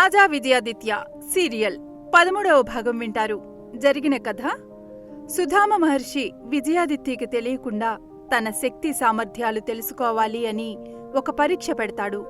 రాజా Vijayaditya serial పదమూడవ భాగం వింటారు. జరిగిన కథ? సుధామ మహర్షి విజయాదిత్యకి తెలియకుండా తన శక్తి సామర్థ్యాలు తెలుసుకోవాలి అని ఒక పరీక్ష పెడతాడు.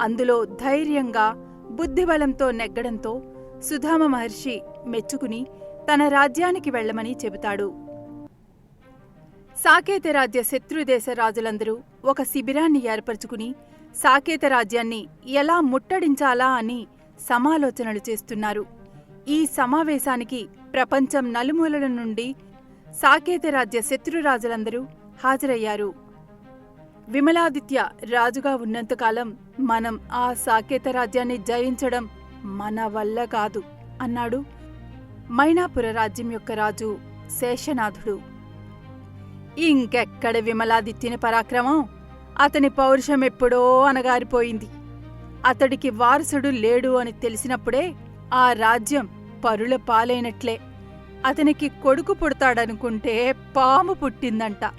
అందులో ధైర్యంగా బుద్ధిబలంతో నెగ్గడంతో సుధామ మహర్షి మెచ్చుకుని తన రాజ్యానికి వెళ్ళమని చెబుతాడు. సాకేత రాజ్య శత్రుదేశ రాజులందరూ ఒక శిబిరాన్ని ఏర్పరచుకుని సాకేత రాజ్యాన్ని ఎలా ముట్టడించాలా అని సమాలోచనలు చేస్తున్నారు. ఈ సమావేశానికి ప్రపంచం నలుమూలల నుండి సాకేత రాజ్య శత్రురాజులందరూ హాజరయ్యారు. విమలాదిత్య రాజుగా ఉన్నంతకాలం మనం ఆ సాకేత రాజ్యాన్ని జయించడం మన వల్ల కాదు అన్నాడు మైనాపుర రాజ్యం యొక్క రాజు శేషనాథుడు. ఇంకెక్కడ విమలాదిత్యని పరాక్రమం? అతని పౌరుషం ఎప్పుడో అనగారిపోయింది అతడికి వారసుడు లేడు అని తెలిసినప్పుడే ఆ రాజ్యం పరుల పాలైనట్లే. అతనికి కొడుకు పుడతాడనుకుంటే పాము పుట్టిందంట.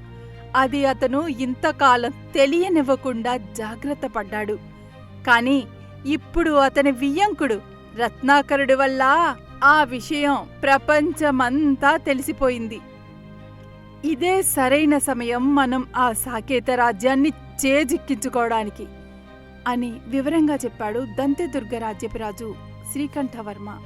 అది అతను ఇంతకాలం తెలియనివ్వకుండా జాగ్రత్త పడ్డాడు. కాని ఇప్పుడు అతని వియ్యంకుడు రత్నాకరుడి వల్ల ఆ విషయం ప్రపంచమంతా తెలిసిపోయింది. ఇదే సరైన సమయం మనం ఆ సాకేత రాజ్యాన్ని చేజిక్కించుకోవడానికి. అని వివరంగా చెప్పాడు దంతెదుర్గ రాజ్యపురాజు శ్రీకంఠవర్మ.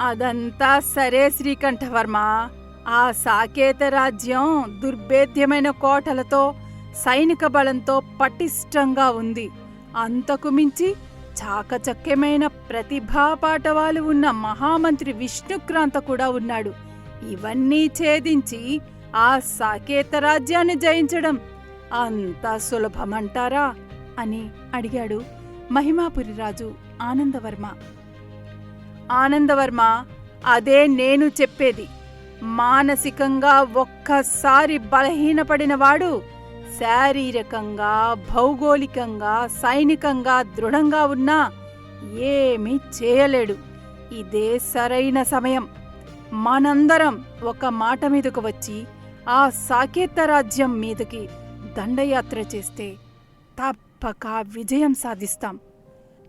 అదంతా సరే శ్రీకంఠవర్మ. ఆ సాకేత రాజ్యం దుర్భేద్యమైన కోటలతో సైనిక బలంతో పటిష్టంగా ఉంది. అంతకు మించి చాకచక్యమైన ప్రతిభాపాటవాలు ఉన్న మహామంత్రి విష్ణుక్రాంత కూడా ఉన్నాడు. ఇవన్నీ ఛేదించి ఆ సాకేత రాజ్యాన్ని జయించడం అంత సులభమంటారా? అని అడిగాడు మహిమాపురి రాజు ఆనందవర్మ. ఆనందవర్మ అదే నేను చెప్పేది. మానసికంగా ఒక్కసారి బలహీనపడినవాడు శారీరకంగా భౌగోళికంగా సైనికంగా దృఢంగా ఉన్నా ఏమీ చేయలేడు. ఇదే సరైన సమయం. మనందరం ఒక మాట మీదకు వచ్చి ఆ సాకేత రాజ్యం మీదకి దండయాత్ర చేస్తే తప్పక విజయం సాధిస్తాం.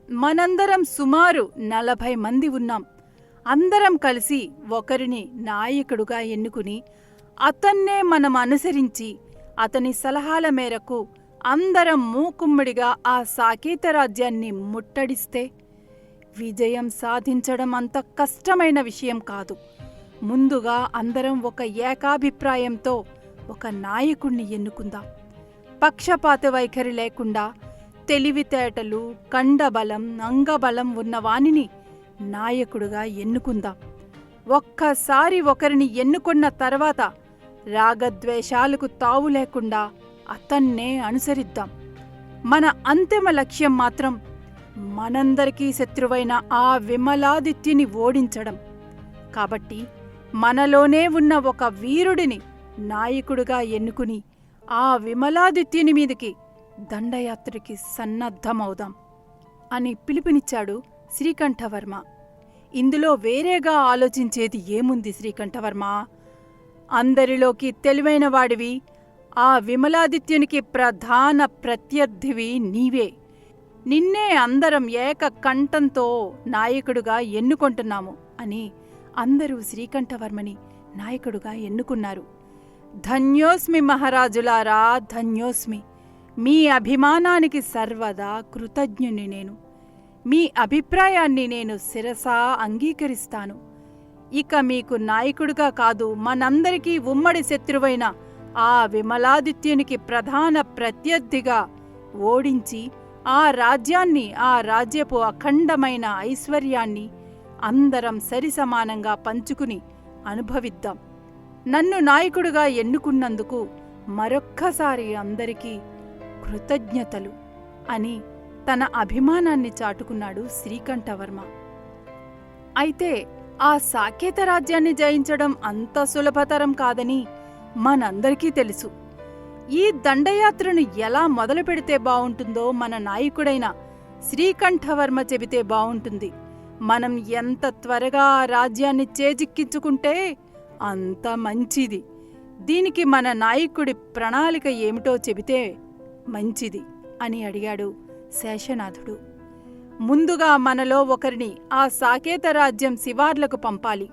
మనందరం సుమారు నలభై మంది ఉన్నాం. అందరం కలిసి ఒకరిని నాయకుడుగా ఎన్నుకుని అతన్నే మనం అనుసరించి అతని సలహాల మేరకు అందరం మూకుమ్మడిగా ఆ సాకేత రాజ్యాన్ని ముట్టడిస్తే విజయం సాధించడం అంత కష్టమైన విషయం కాదు. ముందుగా అందరం ఒక ఏకాభిప్రాయంతో ఒక నాయకుణ్ణి ఎన్నుకుందాం. పక్షపాత వైఖరి లేకుండా తెలివితేటలు కండబలం అంగబలం ఉన్నవానిని నాయకుడుగా ఎన్నుకుందాం. ఒక్కసారి ఒకరిని ఎన్నుకున్న తర్వాత రాగద్వేషాలకు తావు లేకుండా అతన్నే అనుసరిద్దాం. మన అంతిమ లక్ష్యం మాత్రం మనందరికీ శత్రువైన ఆ విమలాదిత్యుని ఓడించడం. కాబట్టి మనలోనే ఉన్న ఒక వీరుడిని నాయకుడుగా ఎన్నుకుని ఆ విమలాదిత్యుని మీదికి దండయాత్రకి సన్నద్ధమవుదాం అని పిలుపునిచ్చాడు శ్రీకంఠవర్మ. ఇందులో వేరేగా ఆలోచించేది ఏముంది శ్రీకంఠవర్మ? అందరిలోకి తెలివైన వాడివి ఆ విమలాదిత్యునికి ప్రధాన ప్రత్యర్థివి నీవే. నిన్నే అందరం ఏక కంఠంతో నాయకుడుగా ఎన్నుకొంటున్నాము అని అందరూ శ్రీకంఠవర్మని నాయకుడుగా ఎన్నుకున్నారు. ధన్యోస్మి మహారాజులారా ధన్యోస్మి. మీ అభిమానానికి సర్వదా కృతజ్ఞుని నేను. మీ అభిప్రాయాన్ని నేను శిరసా అంగీకరిస్తాను. ఇక మీకు నాయకుడుగా కాదు మనందరికీ ఉమ్మడి శత్రువైన ఆ విమలాదిత్యునికి ప్రధాన ప్రత్యర్థిగా ఓడించి ఆ రాజ్యాన్ని ఆ రాజ్యపు అఖండమైన ఐశ్వర్యాన్ని అందరం సరిసమానంగా పంచుకుని అనుభవిద్దాం. నన్ను నాయకుడుగా ఎన్నుకున్నందుకు మరొక్కసారి అందరికీ కృతజ్ఞతలు అని తన అభిమానాన్ని చాటుకున్నాడు శ్రీకంఠవర్మ. అయితే ఆ సాకేత రాజ్యాన్ని జయించడం అంత సులభతరం కాదని మనందరికీ తెలుసు. ఈ దండయాత్రను ఎలా మొదలు పెడితే బావుంటుందో మన నాయకుడైన శ్రీకంఠవర్మ చెబితే బావుంటుంది. మనం ఎంత త్వరగా రాజ్యాన్ని చేజిక్కించుకుంటే అంత మంచిది. దీనికి మన నాయకుడి ప్రణాళిక ఏమిటో చెబితే మంచిది అని అడిగాడు శేషనాథుడు. ముందుగా మనలో ఒకరిని ఆ సాకేత రాజ్యం శివార్లకు పంపాలి.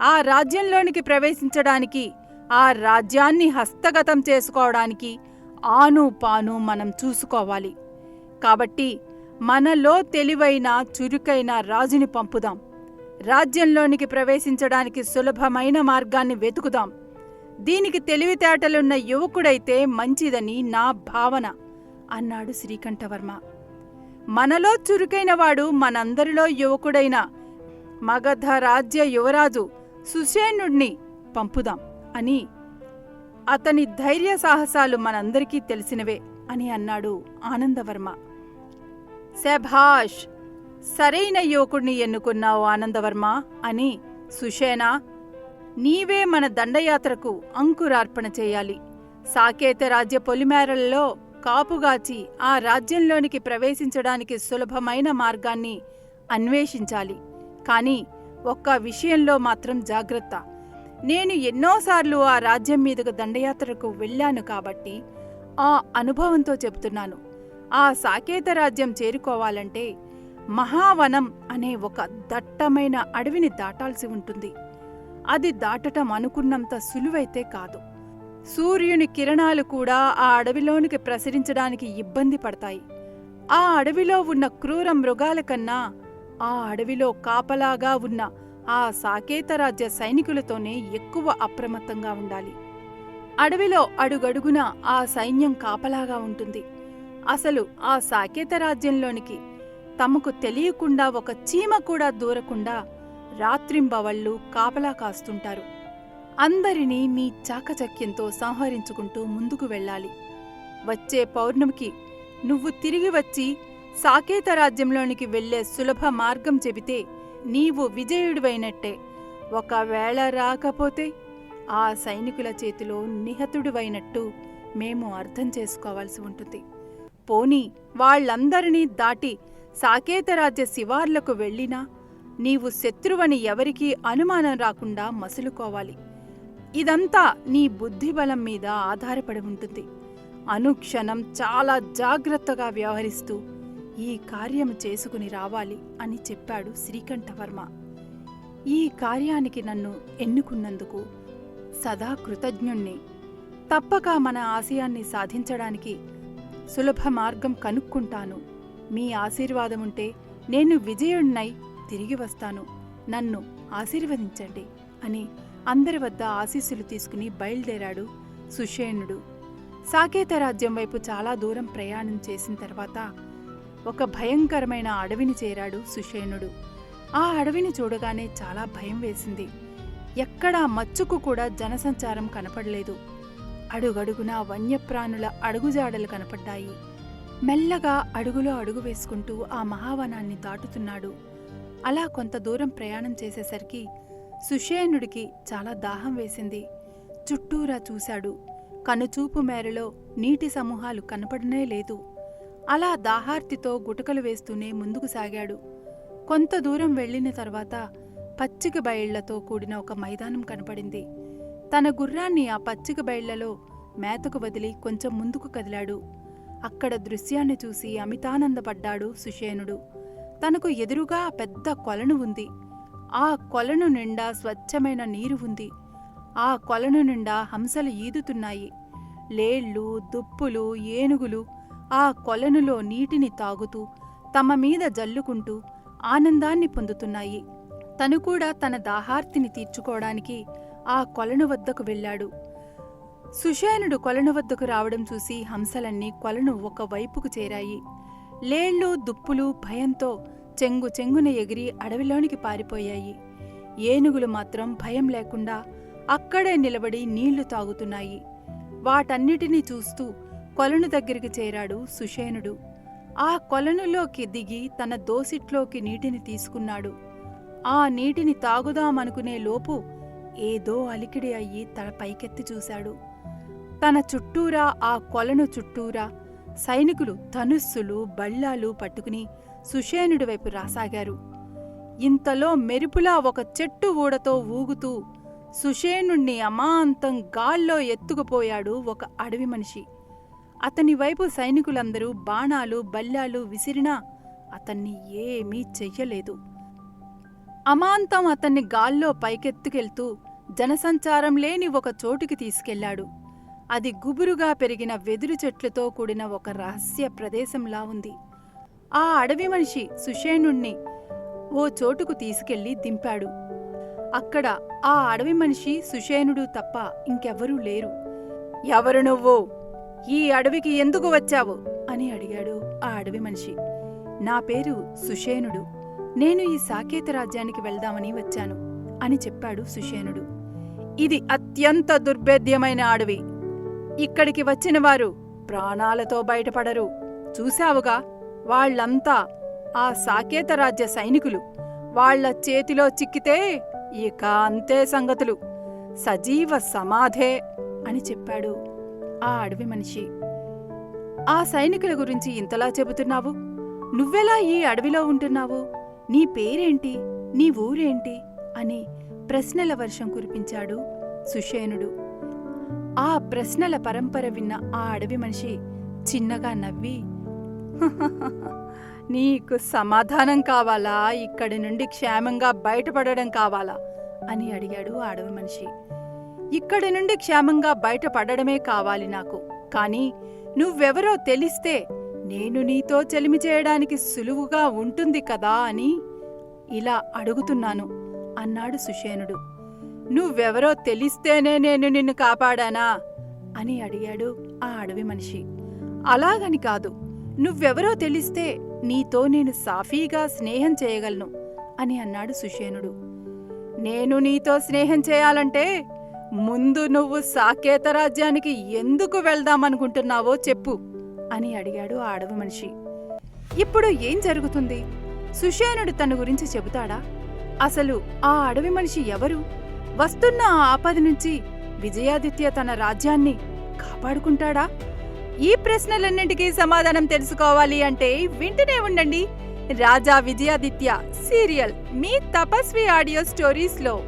ఆ రాజ్యంలోనికి ప్రవేశించడానికి ఆ రాజ్యాన్ని హస్తగతం చేసుకోవడానికి ఆను పాను మనం చూసుకోవాలి. కాబట్టి మనలో తెలివైన చురుకైన రాజుని పంపుదాం. రాజ్యంలోనికి ప్రవేశించడానికి సులభమైన మార్గాన్ని వెతుకుదాం. దీనికి తెలివితేటలున్న యువకుడైతే మంచిదని నా భావన అన్నాడు శ్రీకంఠవర్మ. మనలో చురుకైనవాడు మనందరిలో యువకుడైన మగధ రాజ్య యువరాజు సుసేనుణ్ణి పంపుదాం అని అతని ధైర్య సాహసాలు మనందరికీ తెలిసినవే అని అన్నాడు ఆనందవర్మ. శభాష్! సరైన యువకుడిని ఎన్నుకున్నావు ఆనందవర్మ? అని సుషేనా నీవే మన దండయాత్రకు అంకురార్పణ చేయాలి. సాకేత రాజ్య పొలిమేరలలో కాపుగాచి ఆ రాజ్యంలోనికి ప్రవేశించడానికి సులభమైన మార్గాన్ని అన్వేషించాలి. కాని ఒక్క విషయంలో మాత్రం జాగ్రత్త. నేను ఎన్నోసార్లు ఆ రాజ్యం మీదకు దండయాత్రకు వెళ్ళాను కాబట్టి ఆ అనుభవంతో చెబుతున్నాను ఆ సాకేత రాజ్యం చేరుకోవాలంటే మహావనం అనే ఒక దట్టమైన అడవిని దాటాల్సి ఉంటుంది. అది దాటటం అనుకున్నంత సులువైతే కాదు. సూర్యుని కిరణాలు కూడా ఆ అడవిలోనికి ప్రసరించడానికి ఇబ్బంది పడతాయి. ఆ అడవిలో ఉన్న క్రూర మృగాల కన్నా ఆ అడవిలో కాపలాగా ఉన్న ఆ సాకేతరాజ్య సైనికులతోనే ఎక్కువ అప్రమత్తంగా ఉండాలి. అడవిలో అడుగడుగున ఆ సైన్యం కాపలాగా ఉంటుంది. అసలు ఆ సాకేత రాజ్యంలోనికి తమకు తెలియకుండా ఒక చీమ కూడా దూరకుండా రాత్రింబవళ్ళు కాపలా కాస్తుంటారు. అందరినీ నీ చాకచక్యంతో సంహరించుకుంటూ ముందుకు వెళ్ళాలి. వచ్చే పౌర్ణమికి నువ్వు తిరిగి వచ్చి సాకేత రాజ్యంలోనికి వెళ్ళే సులభ మార్గం చెబితే నీవు విజయుడివైనట్టే. ఒకవేళ రాకపోతే ఆ సైనికుల చేతిలో నిహతుడివైనట్టు మేము అర్థం చేసుకోవాల్సి ఉంటుంది. పోనీ వాళ్ళందరినీ దాటి సాకేతరాజ్య శివార్లకు వెళ్ళినా నీవు శత్రువని ఎవరికీ అనుమానం రాకుండా మసులుకోవాలి. ఇదంతా నీ బుద్ధిబలం మీద ఆధారపడి ఉంటుంది. అనుక్షణం చాలా జాగ్రత్తగా వ్యవహరిస్తూ ఈ కార్యం చేసుకుని రావాలి అని చెప్పాడు శ్రీకంఠవర్మ. ఈ కార్యానికి నన్ను ఎన్నుకున్నందుకు సదా కృతజ్ఞుణ్ణి. తప్పక మన ఆశయాన్ని సాధించడానికి సులభ మార్గం కనుక్కుంటాను. మీ ఆశీర్వాదముంటే నేను విజయుణ్ణై తిరిగి వస్తాను. నన్ను ఆశీర్వదించండి అని అందరి వద్ద ఆశీస్సులు తీసుకుని బయలుదేరాడు సుషేణుడు. సాకేత రాజ్యం వైపు చాలా దూరం ప్రయాణం చేసిన తర్వాత ఒక భయంకరమైన అడవిని చేరాడు సుషేణుడు. ఆ అడవిని చూడగానే చాలా భయం వేసింది. ఎక్కడా మచ్చుకు కూడా జనసంచారం కనపడలేదు. అడుగడుగునా వన్యప్రాణుల అడుగుజాడలు కనపడ్డాయి. మెల్లగా అడుగులో అడుగు వేసుకుంటూ ఆ మహావనాన్ని దాటుతున్నాడు. అలా కొంత దూరం ప్రయాణం చేసేసరికి సుషేణుడికి చాలా దాహం వేసింది. చుట్టూరా చూశాడు. కనుచూపు మేరలో నీటి సమూహాలు కనపడనే లేదు. అలా దాహార్తితో గుటకలు వేస్తూనే ముందుకు సాగాడు. కొంత దూరం వెళ్ళిన తర్వాత పచ్చిక బయళ్ళతో కూడిన ఒక మైదానం కనపడింది. తన గుర్రాన్ని ఆ పచ్చిక బయళ్ళలో మేతకు వదిలి కొంచెం ముందుకు కదిలాడు. అక్కడ దృశ్యాన్ని చూసి అమితానందపడ్డాడు సుషేనుడు తనకు ఎదురుగా పెద్ద కొలను ఉంది. ఆ కొలను నిండా స్వచ్ఛమైన నీరు ఉంది. ఆ కొలను నిండా హంసలు ఈదుతున్నాయి. లేళ్ళు దుప్పులు ఏనుగులు ఆ కొలనులో నీటిని తాగుతూ తమ మీద జల్లుకుంటూ ఆనందాన్ని పొందుతున్నాయి. తను కూడా తన దాహార్తిని తీర్చుకోవడానికి ఆ కొలను వద్దకు వెళ్ళాడు. సుషేనుడు కొలను వద్దకు రావడం చూసి హంసలన్నీ కొలను ఒక వైపుకు చేరాయి. లేళ్ళు దుప్పులు భయంతో చెంగు చెంగున ఎగిరి అడవిలోనికి పారిపోయాయి. ఏనుగులు మాత్రం భయం లేకుండా అక్కడే నిలబడి నీళ్ళు తాగుతున్నాయి. వాటన్నిటినీ చూస్తూ కొలను దగ్గరికి చేరాడు సుషేనుడు ఆ కొలనులోకి దిగి తన దోసిట్లోకి నీటిని తీసుకున్నాడు. ఆ నీటిని తాగుదామనుకునే లోపు ఏదో అలికిడి అయ్యి తల పైకెత్తి చూశాడు. తన చుట్టూరా ఆ కొలను చుట్టూరా సైనికులు ధనుస్సులు బళ్ళాలు పట్టుకుని సుషేనుడి వైపు రాసాగారు. ఇంతలో మెరుపులా ఒక చెట్టు ఊడతో ఊగుతూ సుషేనుణ్ణి అమాంతం గాల్లో ఎత్తుకుపోయాడు ఒక అడవి మనిషి. అతని వైపు సైనికులందరూ బాణాలు బల్లాలు విసిరినా అతన్ని ఏమీ చెయ్యలేదు. అమాంతం అతన్ని గాల్లో పైకెత్తుకెళ్తూ జనసంచారం లేని ఒక చోటుకి తీసుకెళ్ళాడు. అది గుబురుగా పెరిగిన వెదురు చెట్లతో కూడిన ఒక రహస్య ప్రదేశంలా ఉంది. ఆ అడవి మనిషి సుషేణుణ్ణి ఓ చోటుకు తీసుకెళ్ళి దింపాడు. అక్కడ ఆ అడవి మనిషి సుషేణుడు తప్ప ఇంకెవ్వరూ లేరు. ఎవరు నువ్వు? ఈ అడవికి ఎందుకు వచ్చావు? అని అడిగాడు ఆ అడవి మనిషి. నా పేరు సుషేనుడు నేను ఈ సాకేత రాజ్యానికి వెళ్దామని వచ్చాను అని చెప్పాడు సుషేనుడు ఇది అత్యంత దుర్భేద్యమైన అడవి. ఇక్కడికి వచ్చిన వారు ప్రాణాలతో బయటపడరు. చూశావుగా వాళ్ళంతా ఆ సాకేత రాజ్య సైనికులు. వాళ్ళ చేతిలో చిక్కితే ఇక అంతే సంగతులు. సజీవ సమాధే అని చెప్పాడు ఆ అడవి మనిషి. ఆ సైనికుల గురించి ఇంతలా చెబుతున్నావు? నువ్వెలా ఈ అడవిలో ఉంటున్నావు? నీ పేరేంటి? నీ ఊరేంటి? అని ప్రశ్నల వర్షం కురిపించాడు సుషేనుడు. ఆ ప్రశ్నల పరంపర విన్న ఆ అడవి మనిషి చిన్నగా నవ్వి నీకు సమాధానం కావాలా? ఇక్కడి నుండి క్షేమంగా బయటపడడం కావాలా? అని అడిగాడు ఆ అడవి మనిషి. ఇక్కడి నుండి క్షేమంగా బయటపడడమే కావాలి నాకు. కానీ నువ్వెవరో తెలిస్తే నేను నీతో చెలిమి చేయడానికి సులువుగా ఉంటుంది కదా అని ఇలా అడుగుతున్నాను అన్నాడు సుషేనుడు. నువ్వెవరో తెలిస్తేనే నేను నిన్ను కాపాడానా? అని అడిగాడు ఆ అడవి మనిషి. అలాగని కాదు నువ్వెవరో తెలిస్తే నీతో నేను సాఫీగా స్నేహం చేయగలను అని అన్నాడు సుషేనుడు. నేను నీతో స్నేహం చేయాలంటే ముందు నువ్వు సాకేత రాజ్యానికి ఎందుకు వెళ్దామనుకుంటున్నావో చెప్పు అని అడిగాడు ఆ అడవి మనిషి. ఇప్పుడు ఏం జరుగుతుంది? సుషేనుడు తన గురించి చెబుతాడా? అసలు ఆ అడవి మనిషి ఎవరు? వస్తున్న ఆ ఆపద నుంచి విజయాదిత్య తన రాజ్యాన్ని కాపాడుకుంటాడా? ఈ ప్రశ్నలన్నింటికీ సమాధానం తెలుసుకోవాలి అంటే వింటూనే ఉండండి. రాజా విజయాదిత్య సీరియల్ మీ తపస్వి ఆడియో స్టోరీస్లో.